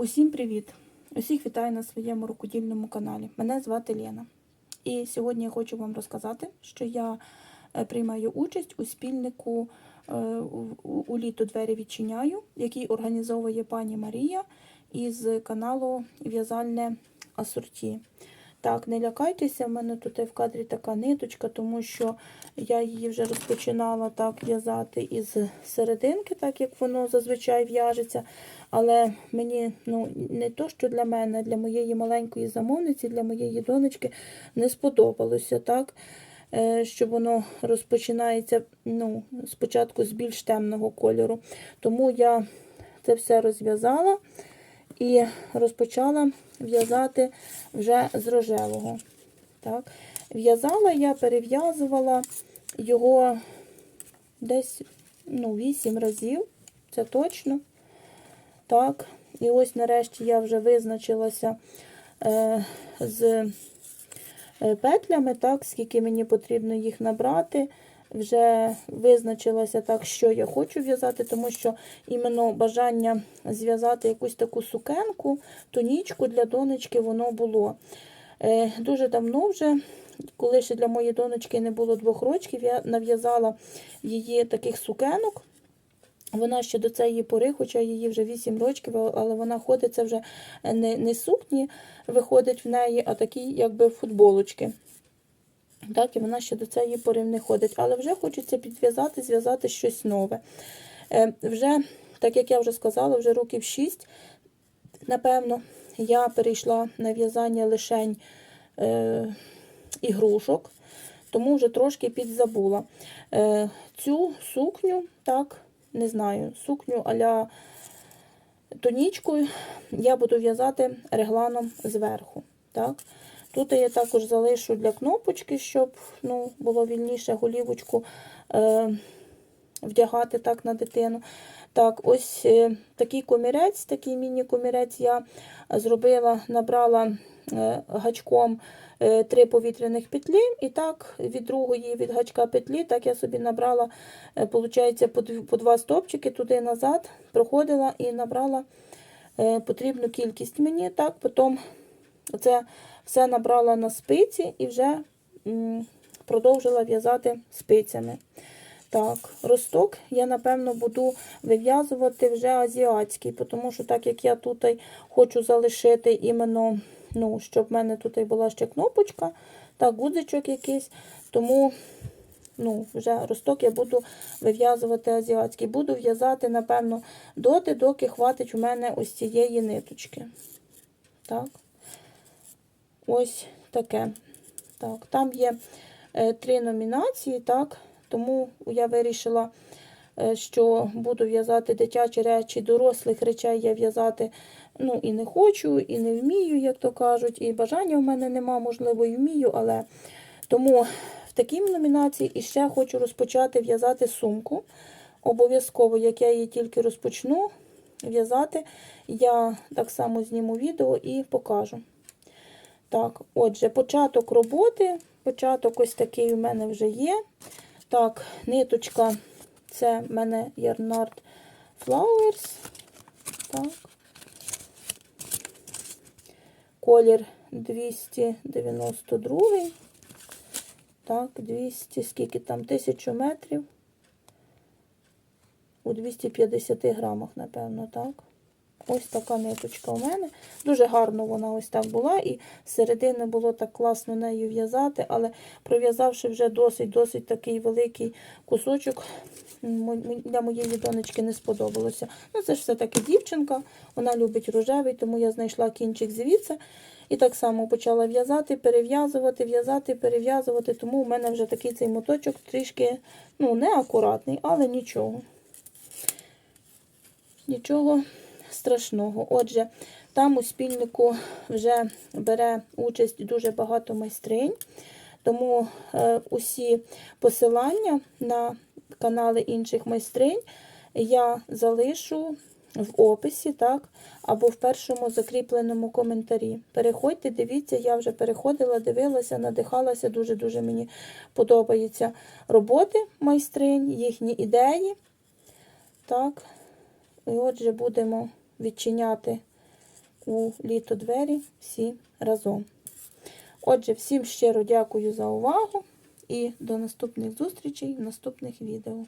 Усім привіт! Усіх вітаю на своєму рукодільному каналі. Мене звати Лена. І сьогодні я хочу вам розказати, що я е, приймаю участь у спільнику е, у- літо двері відчиняю, який організовує пані Марія із каналу В'язальне асорті. Так, не лякайтеся, в мене тут в кадрі така ниточка, тому що я її вже розпочинала так в'язати із серединки, так як воно зазвичай в'яжеться. Але мені ну, не то, що для мене, для моєї маленької замовниці, для моєї донечки не сподобалося, так? Е, що воно розпочинається ну, спочатку з більш темного кольору. Тому я це все розв'язала і розпочала в'язати вже з рожевого. Так. В'язала я, перев'язувала його десь ну, 8 разів, це точно. Так. І ось нарешті я вже визначилася е, з е, петлями, так, скільки мені потрібно їх набрати. Вже визначилася так, що я хочу в'язати, тому що іменно бажання зв'язати якусь таку сукенку, тонічку для донечки воно було. Е, Дуже давно вже, коли ще для моєї донечки не було двох років, я нав'язала її таких сукенок. Вона ще до цієї пори, хоча її вже 8 років, але вона ходить це вже не, не сукні, виходить в неї, а такі якби футболочки. Так, і вона ще до цієї пори не ходить. Але вже хочеться підв'язати, зв'язати щось нове. Е, вже, так як я вже сказала, вже років 6, напевно, я перейшла на в'язання лишень е, ігрушок, тому вже трошки підзабула. Е, цю сукню, так, не знаю, сукню аля тонічкою я буду в'язати регланом зверху. Так. Тут я також залишу для кнопочки, щоб ну, було вільніше голівочку е, вдягати так на дитину. Так, ось е, такий комірець, такий міні-комірець я зробила, набрала е, гачком е, три повітряних петлі, і так від другої від гачка петлі, так я собі набрала, е, получається, по, по два стопчики туди назад, проходила і набрала е, потрібну кількість мені. Так, потім це все набрала на спиці і вже продовжила в'язати спицями. Так, росток я, напевно, буду вив'язувати вже азіатський, тому що так як я тут хочу залишити іменно, ну, щоб в мене тут була ще кнопочка, так, гудзичок якийсь, тому ну, вже росток я буду вив'язувати азіатський. Буду в'язати, напевно, доти, доки хватить у мене ось цієї ниточки. Так. Ось таке. Так, Там є е, три номінації, так, тому я вирішила, е, що буду в'язати дитячі речі, дорослих речей я в'язати ну, і не хочу, і не вмію, як то кажуть, і бажання в мене нема, можливо, і вмію, але тому в такій номінації і ще хочу розпочати в'язати сумку. Обов'язково, як я її тільки розпочну в'язати, я так само зніму відео і покажу. Так, отже, початок роботи. Початок ось такий у мене вже є. Так, ниточка, це в мене Yarnard Flowers. Так. Колір 292. Так, 200, скільки там, 1000 метрів. У 250 грамах, напевно, так. Ось така ниточка у мене. Дуже гарно вона ось так була, і середини було так класно нею в'язати, але пров'язавши вже досить-досить такий великий кусочок, для моєї донечки не сподобалося. Ну, це ж все-таки дівчинка, вона любить рожевий, тому я знайшла кінчик звідси. І так само почала в'язати, перев'язувати, в'язати, перев'язувати, тому у мене вже такий цей моточок трішки ну, неакуратний, але нічого. Нічого страшного. Отже, там у спільнику вже бере участь дуже багато майстринь, тому е, усі посилання на канали інших майстринь я залишу в описі, так, або в першому закріпленому коментарі. Переходьте, дивіться, я вже переходила, дивилася, надихалася. Дуже-дуже мені подобаються роботи майстринь, їхні ідеї. Так, і отже, будемо відчиняти у літо двері всі разом. Отже, всім щиро дякую за увагу і до наступних зустрічей в наступних відео.